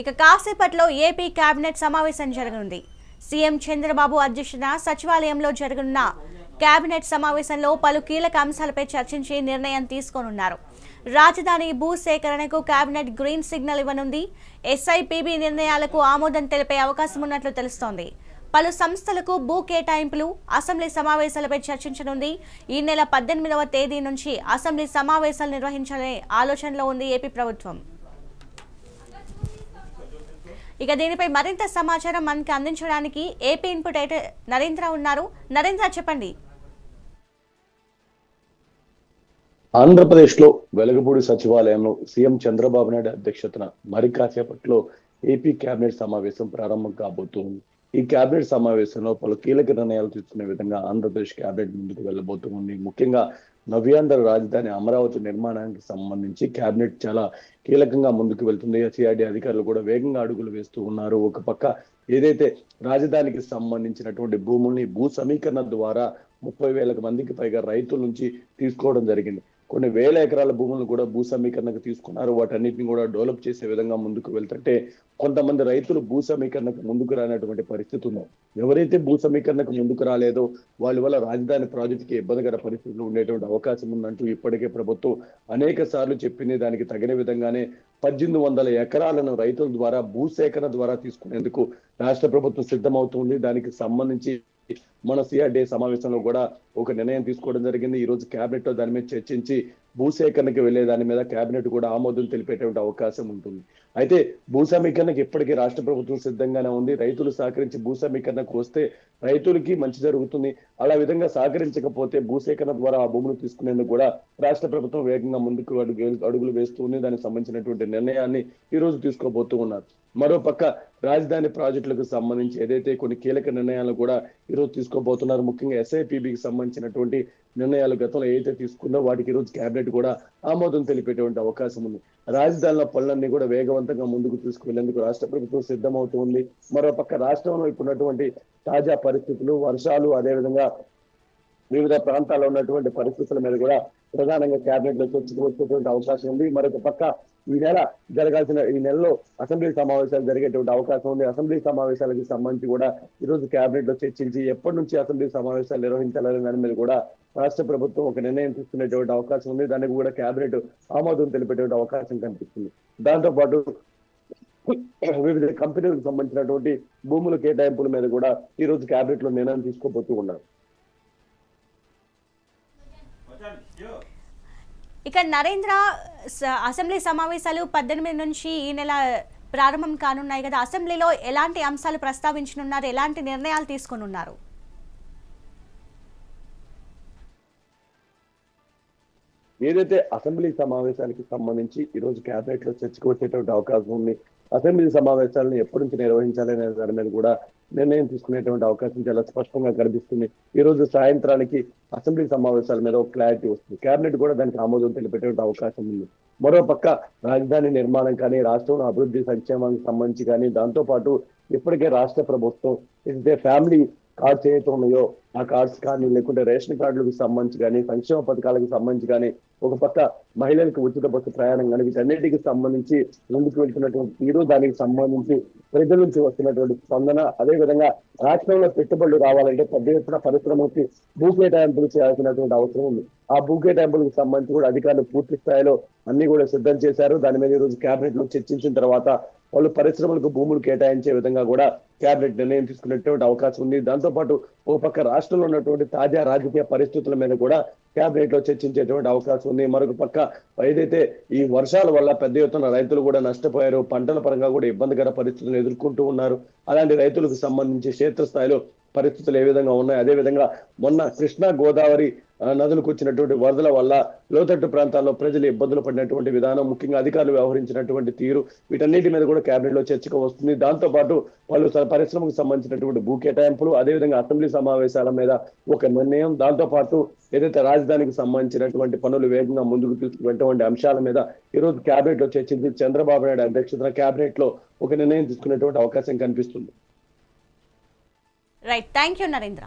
ఇక కాసేపట్లో AP cabinet సమావేశం జరగనుంది. సీఎం చంద్రబాబు అధ్యక్షతన సచివాలయంలో జరగనున్న కేబినెట్ సమావేశంలో పలు కీలక అంశాలపై చర్చించి నిర్ణయం తీసుకోనున్నారు. రాజధాని భూ సేకరణకు కేబినెట్ గ్రీన్ సిగ్నల్ ఇవ్వనుంది. ఎస్ఐపిబి నిర్ణయాలకు ఆమోదం తెలిపే అవకాశం ఉన్నట్లు తెలుస్తోంది. పలు సంస్థలకు భూ కేటాయింపులు అసెంబ్లీ సమావేశాలపై చర్చించనుంది. ఈ నెల పద్దెనిమిదవ తేదీ నుంచి అసెంబ్లీ సమావేశాలు నిర్వహించాలనే ఆలోచనలో ఉంది ఏపీ ప్రభుత్వం. ఇక దీనిపై మరింత సమాచారం మనకి అందించడానికి ఏపీ ఇన్పుట్ అయితే నరేంద్ర ఉన్నారు. నరేంద్ర చెప్పండి. ఆంధ్రప్రదేశ్లో వెలగపూడి సచివాలయంలో సీఎం చంద్రబాబు నాయుడు అధ్యక్షతన మరి కాసేపట్లో ఏపీ కేబినెట్ సమావేశం ప్రారంభం కాబోతుంది. ఈ కేబినెట్ సమావేశంలో పలు కీలక నిర్ణయాలు తీసుకునే విధంగా ఆంధ్రప్రదేశ్ కేబినెట్ ముందుకు వెళ్ళబోతుంది. ముఖ్యంగా నవ్యాంధ్ర రాజధాని అమరావతి నిర్మాణానికి సంబంధించి కేబినెట్ చాలా కీలకంగా ముందుకు వెళ్తుంది. సిఆర్డీ అధికారులు కూడా వేగంగా అడుగులు వేస్తూ ఉన్నారు. ఒక పక్క ఏదైతే రాజధానికి సంబంధించినటువంటి భూముల్ని భూ సమీకరణ ద్వారా ముప్పై వేలకు మందికి పైగా రైతుల నుంచి తీసుకోవడం జరిగింది. కొన్ని వేల ఎకరాల భూములను కూడా భూ సమీకరణకు తీసుకున్నారు. వాటన్నిటిని కూడా డెవలప్ చేసే విధంగా ముందుకు వెళ్తుంటే కొంతమంది రైతులు భూ సమీకరణకు ముందుకు రానటువంటి పరిస్థితి ఉంది. ఎవరైతే భూ సమీకరణకు ముందుకు రాలేదో వాళ్ళ వల్ల రాజధాని ప్రాజెక్టుకి ఇబ్బందికర పరిస్థితులు ఉండేటువంటి అవకాశం ఉందంటూ ఇప్పటికే ప్రభుత్వం అనేక సార్లు చెప్పింది దానికి తగిన విధంగానే పద్దెనిమిది వందల ఎకరాలను రైతుల ద్వారా భూసేకరణ ద్వారా తీసుకునేందుకు రాష్ట్ర ప్రభుత్వం సిద్ధమవుతుంది దానికి సంబంధించి మన సిఆర్డీఏ సమావేశంలో కూడా ఒక నిర్ణయం తీసుకోవడం జరిగింది. ఈ రోజు కేబినెట్లో దాని మీద చర్చించి భూసేకరణకి వెళ్ళే దాని మీద కేబినెట్ కూడా ఆమోదం తెలిపేటువంటి అవకాశం ఉంటుంది. అయితే భూసమీకరణకి ఇప్పటికీ రాష్ట్ర ప్రభుత్వం సిద్ధంగానే ఉంది. రైతులు సహకరించి భూ సమీకరణకు వస్తే రైతులకి మంచి జరుగుతుంది. అలా విధంగా సహకరించకపోతే భూసేకరణ ద్వారా ఆ భూములు తీసుకునేందుకు కూడా రాష్ట్ర ప్రభుత్వం వేగంగా ముందుకు అడుగు అడుగులు వేస్తుంది దానికి సంబంధించినటువంటి నిర్ణయాన్ని ఈ రోజు తీసుకోబోతూ ఉన్నారు. మరో పక్క రాజధాని ప్రాజెక్టులకు సంబంధించి ఏదైతే కొన్ని కీలక నిర్ణయాలు కూడా ఈ రోజు తీసుకోబోతున్నారు ముఖ్యంగా ఎస్ఐపిబికి సంబంధించినటువంటి నిర్ణయాలు గతంలో ఏదైతే తీసుకుందో వాటికి ఈరోజు రోజు కేబినెట్ కూడా ఆమోదం తెలిపేటువంటి అవకాశం ఉంది. రాజధానిలో పనులన్నీ కూడా వేగవంతంగా ముందుకు తీసుకువెళ్ళేందుకు రాష్ట్ర ప్రభుత్వం సిద్ధమవుతుంది మరో పక్క రాష్ట్రంలో ఇప్పుడున్నటువంటి తాజా పరిస్థితులు వర్షాలు అదేవిధంగా వివిధ ప్రాంతాల్లో ఉన్నటువంటి పరిస్థితుల మీద కూడా ప్రధానంగా కేబినెట్లో చర్చకు వచ్చేటువంటి అవకాశం ఉంది. మరొక పక్క ఈ నెల జరగాల్సిన ఈ నెలలో అసెంబ్లీ సమావేశాలు జరిగేటువంటి అవకాశం ఉంది. అసెంబ్లీ సమావేశాలకు సంబంధించి కూడా ఈ రోజు కేబినెట్లో చర్చించి ఎప్పటి నుంచి అసెంబ్లీ సమావేశాలు నిర్వహించాలనే దాని మీద కూడా రాష్ట్ర ప్రభుత్వం ఒక నిర్ణయం తీసుకునేటువంటి అవకాశం ఉంది. దానికి కూడా కేబినెట్ ఆమోదం తెలిపేటువంటి అవకాశం కనిపిస్తుంది. దాంతో పాటు వివిధ కంపెనీలకు సంబంధించినటువంటి భూముల కేటాయింపుల మీద కూడా ఈ రోజు కేబినెట్లో నిర్ణయం తీసుకోబోతూ ఉన్నారు. ఇక నరేంద్ర స- అసెంబ్లీ సమావేశాలు పద్దెనిమిది నుంచి ఈ నెల ప్రారంభం కానున్నాయి కదా. అసెంబ్లీలో ఎలాంటి అంశాలు ప్రస్తావించనున్నారు? ఎలాంటి నిర్ణయాలు తీసుకునున్నారు? ఏదైతే అసెంబ్లీ సమావేశానికి సంబంధించి ఈ రోజు కేబినెట్లో చర్చకు వచ్చేటువంటి అవకాశం ఉంది అసెంబ్లీ సమావేశాలను ఎప్పటి నుంచి నిర్వహించాలనే దాని మీద కూడా నిర్ణయం తీసుకునేటువంటి అవకాశం చాలా స్పష్టంగా కనిపిస్తుంది. ఈ రోజు సాయంత్రానికి అసెంబ్లీ సమావేశాల మీద ఒక క్లారిటీ వస్తుంది. కేబినెట్ కూడా దానికి ఆమోదం తెలిపేటువంటి అవకాశం ఉంది. మరో పక్క రాజధాని నిర్మాణం కానీ రాష్ట్రంలో అభివృద్ధి సంక్షేమానికి సంబంధించి కానీ దాంతో పాటు ఇప్పటికే రాష్ట్ర ప్రభుత్వం ఏదైతే ఫ్యామిలీ కార్డ్స్ ఏవైతే ఉన్నాయో ఆ కార్డ్స్ కానీ లేకుంటే రేషన్ కార్డులకు సంబంధించి కానీ సంక్షేమ పథకాలకు సంబంధించి కానీ ఒక పక్క మహిళలకు ఉచిత బస్సు ప్రయాణం కానీ వీటన్నిటికి సంబంధించి ముందుకు వెళ్తున్నటువంటి తీరు దానికి సంబంధించి ప్రజల నుంచి వస్తున్నటువంటి స్పందన అదే విధంగా రాష్ట్రంలో పెట్టుబడులు రావాలంటే పెద్ద ఎత్తున పరిశ్రమకి భూ కేటాయింపులు చేయాల్సినటువంటి అవసరం ఉంది. ఆ భూ కేటాయింపులకు సంబంధించి కూడా అధికారులు పూర్తి స్థాయిలో అన్ని కూడా సిద్ధం చేశారు. దాని మీద ఈ రోజు కేబినెట్లో చర్చించిన తర్వాత వాళ్ళు పరిశ్రమలకు భూములు కేటాయించే విధంగా కూడా కేబినెట్ నిర్ణయం తీసుకునేటువంటి అవకాశం ఉంది. దాంతో పాటు ఒక పక్క రాష్ట్రంలో ఉన్నటువంటి తాజా రాజకీయ పరిస్థితుల మీద కూడా కేబినెట్లో చర్చించేటువంటి అవకాశం ఉంది. మరొక పక్క ఏదైతే ఈ వర్షాల వల్ల పెద్ద ఎత్తున రైతులు కూడా నష్టపోయారు పంటల పరంగా కూడా ఇబ్బందికర పరిస్థితులను ఎదుర్కొంటూ ఉన్నారు. అలాంటి రైతులకు సంబంధించి క్షేత్రస్థాయిలో పరిస్థితులు ఏ విధంగా ఉన్నాయి అదే విధంగా మొన్న కృష్ణా గోదావరి నదులకు వచ్చినటువంటి వరదల వల్ల లోతట్టు ప్రాంతాల్లో ప్రజలు ఇబ్బందులు పడినటువంటి విధానం ముఖ్యంగా అధికారులు వ్యవహరించినటువంటి తీరు వీటన్నిటి మీద కూడా కేబినెట్లో చర్చకు వస్తుంది. దాంతో పాటు పలు పరిశ్రమకు సంబంధించినటువంటి భూ కేటాయింపులు అదేవిధంగా అసెంబ్లీ సమావేశాల మీద ఒక నిర్ణయం దాంతో పాటు ఏదైతే రాజధానికి సంబంధించినటువంటి పనులు వేగంగా ముందుకు తీసుకున్నటువంటి అంశాల మీద ఈ రోజు లో చర్చించి చంద్రబాబు నాయుడు అధ్యక్షతన క్యాబినెట్లో ఒక నిర్ణయం తీసుకునేటువంటి అవకాశం కనిపిస్తుంది. Right thank you Narendra